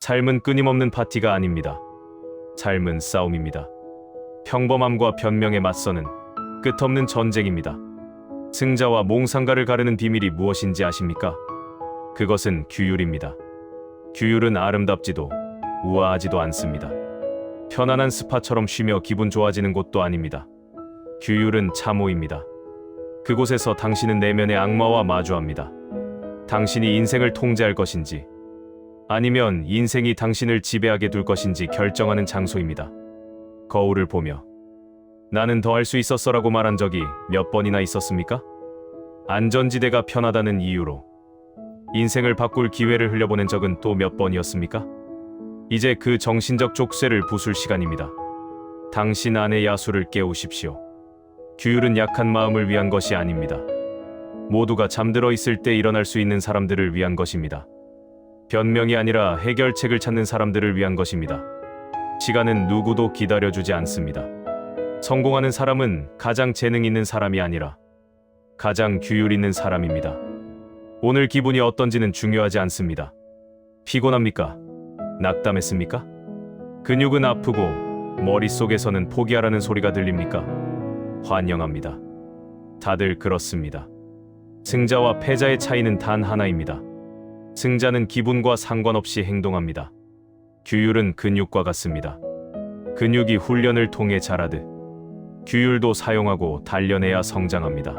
삶은 끊임없는 파티가 아닙니다. 삶은 싸움입니다. 평범함과 변명에 맞서는 끝없는 전쟁입니다. 승자와 몽상가를 가르는 비밀이 무엇인지 아십니까? 그것은 규율입니다. 규율은 아름답지도 우아하지도 않습니다. 편안한 스파처럼 쉬며 기분 좋아지는 곳도 아닙니다. 규율은 참호입니다. 그곳에서 당신은 내면의 악마와 마주합니다. 당신이 인생을 통제할 것인지 아니면 인생이 당신을 지배하게 둘 것인지 결정하는 장소입니다. 거울을 보며 나는 더 할 수 있었어라고 말한 적이 몇 번이나 있었습니까? 안전지대가 편하다는 이유로 인생을 바꿀 기회를 흘려보낸 적은 또 몇 번이었습니까? 이제 그 정신적 족쇄를 부술 시간입니다. 당신 안의 야수를 깨우십시오. 규율은 약한 마음을 위한 것이 아닙니다. 모두가 잠들어 있을 때 일어날 수 있는 사람들을 위한 것입니다. 변명이 아니라 해결책을 찾는 사람들을 위한 것입니다. 시간은 누구도 기다려주지 않습니다. 성공하는 사람은 가장 재능 있는 사람이 아니라 가장 규율 있는 사람입니다. 오늘 기분이 어떤지는 중요하지 않습니다. 피곤합니까? 낙담했습니까? 근육은 아프고 머릿속에서는 포기하라는 소리가 들립니까? 환영합니다. 다들 그렇습니다. 승자와 패자의 차이는 단 하나입니다. 승자는 기분과 상관없이 행동합니다. 규율은 근육과 같습니다. 근육이 훈련을 통해 자라듯 규율도 사용하고 단련해야 성장합니다.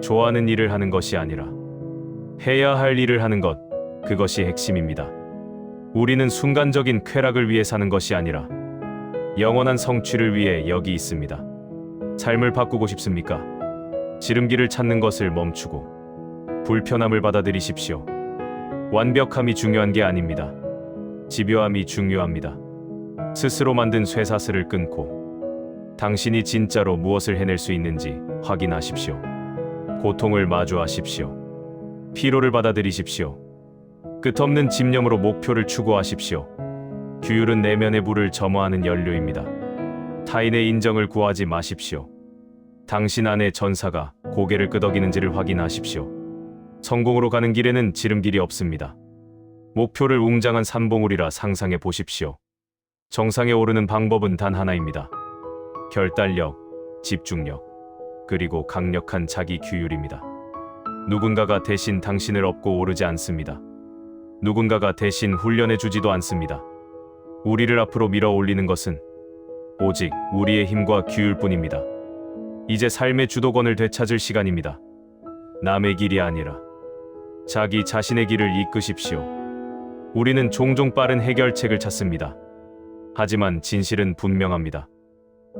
좋아하는 일을 하는 것이 아니라 해야 할 일을 하는 것, 그것이 핵심입니다. 우리는 순간적인 쾌락을 위해 사는 것이 아니라 영원한 성취를 위해 여기 있습니다. 삶을 바꾸고 싶습니까? 지름길을 찾는 것을 멈추고 불편함을 받아들이십시오. 완벽함이 중요한 게 아닙니다. 집요함이 중요합니다. 스스로 만든 쇠사슬을 끊고 당신이 진짜로 무엇을 해낼 수 있는지 확인하십시오. 고통을 마주하십시오. 피로를 받아들이십시오. 끝없는 집념으로 목표를 추구하십시오. 규율은 내면의 불을 점화하는 연료입니다. 타인의 인정을 구하지 마십시오. 당신 안의 전사가 고개를 끄덕이는지를 확인하십시오. 성공으로 가는 길에는 지름길이 없습니다. 목표를 웅장한 산봉우리라 상상해 보십시오. 정상에 오르는 방법은 단 하나입니다. 결단력, 집중력, 그리고 강력한 자기 규율입니다. 누군가가 대신 당신을 업고 오르지 않습니다. 누군가가 대신 훈련해 주지도 않습니다. 우리를 앞으로 밀어 올리는 것은 오직 우리의 힘과 규율뿐입니다. 이제 삶의 주도권을 되찾을 시간입니다. 남의 길이 아니라 자기 자신의 길을 이끄십시오. 우리는 종종 빠른 해결책을 찾습니다. 하지만 진실은 분명합니다.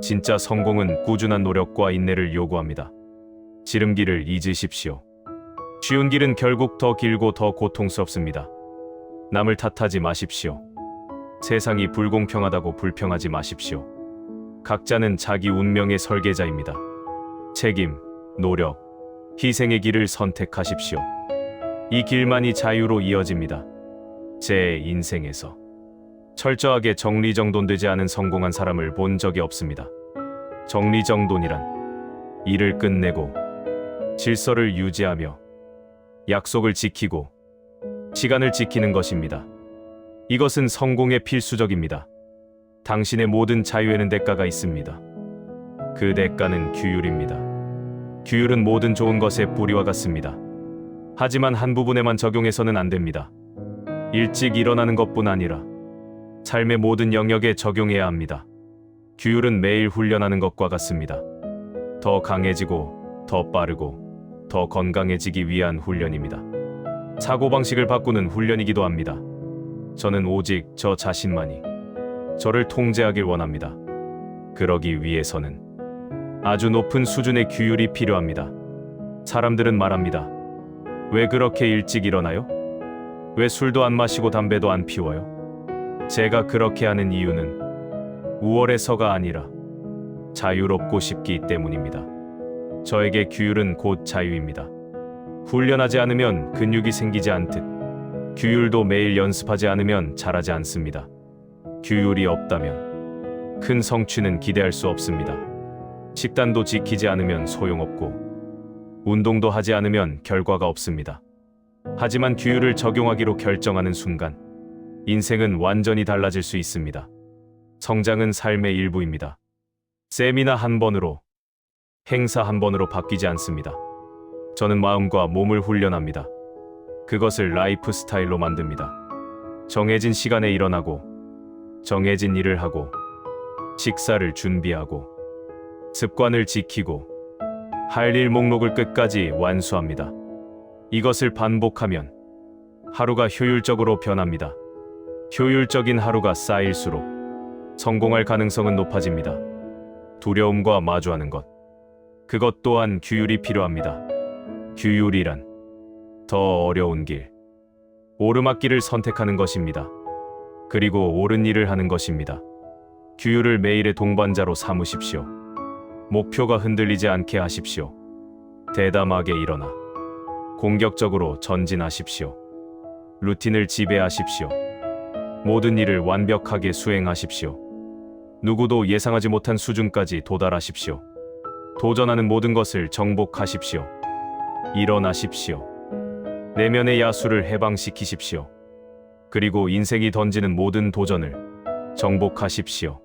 진짜 성공은 꾸준한 노력과 인내를 요구합니다. 지름길을 잊으십시오. 쉬운 길은 결국 더 길고 더 고통스럽습니다. 남을 탓하지 마십시오. 세상이 불공평하다고 불평하지 마십시오. 각자는 자기 운명의 설계자입니다. 책임, 노력, 희생의 길을 선택하십시오. 이 길만이 자유로 이어집니다. 제 인생에서 철저하게 정리정돈되지 않은 성공한 사람을 본 적이 없습니다. 정리정돈이란 일을 끝내고 질서를 유지하며 약속을 지키고 시간을 지키는 것입니다. 이것은 성공의 필수적입니다. 당신의 모든 자유에는 대가가 있습니다. 그 대가는 규율입니다. 규율은 모든 좋은 것의 뿌리와 같습니다. 하지만 한 부분에만 적용해서는 안 됩니다. 일찍 일어나는 것뿐 아니라 삶의 모든 영역에 적용해야 합니다. 규율은 매일 훈련하는 것과 같습니다. 더 강해지고, 더 빠르고, 더 건강해지기 위한 훈련입니다. 사고방식을 바꾸는 훈련이기도 합니다. 저는 오직 저 자신만이 저를 통제하길 원합니다. 그러기 위해서는 아주 높은 수준의 규율이 필요합니다. 사람들은 말합니다. 왜 그렇게 일찍 일어나요? 왜 술도 안 마시고 담배도 안 피워요? 제가 그렇게 하는 이유는 우월해서가 아니라 자유롭고 싶기 때문입니다. 저에게 규율은 곧 자유입니다. 훈련하지 않으면 근육이 생기지 않듯 규율도 매일 연습하지 않으면 잘하지 않습니다. 규율이 없다면 큰 성취는 기대할 수 없습니다. 식단도 지키지 않으면 소용없고 운동도 하지 않으면 결과가 없습니다. 하지만 규율을 적용하기로 결정하는 순간 인생은 완전히 달라질 수 있습니다. 성장은 삶의 일부입니다. 세미나 한 번으로, 행사 한 번으로 바뀌지 않습니다. 저는 마음과 몸을 훈련합니다. 그것을 라이프 스타일로 만듭니다. 정해진 시간에 일어나고, 정해진 일을 하고, 식사를 준비하고, 습관을 지키고, 할 일 목록을 끝까지 완수합니다. 이것을 반복하면 하루가 효율적으로 변합니다. 효율적인 하루가 쌓일수록 성공할 가능성은 높아집니다. 두려움과 마주하는 것. 그것 또한 규율이 필요합니다. 규율이란 더 어려운 길. 오르막길을 선택하는 것입니다. 그리고 옳은 일을 하는 것입니다. 규율을 매일의 동반자로 삼으십시오. 목표가 흔들리지 않게 하십시오. 대담하게 일어나 공격적으로 전진하십시오. 루틴을 지배하십시오. 모든 일을 완벽하게 수행하십시오. 누구도 예상하지 못한 수준까지 도달하십시오. 도전하는 모든 것을 정복하십시오. 일어나십시오. 내면의 야수를 해방시키십시오. 그리고 인생이 던지는 모든 도전을 정복하십시오.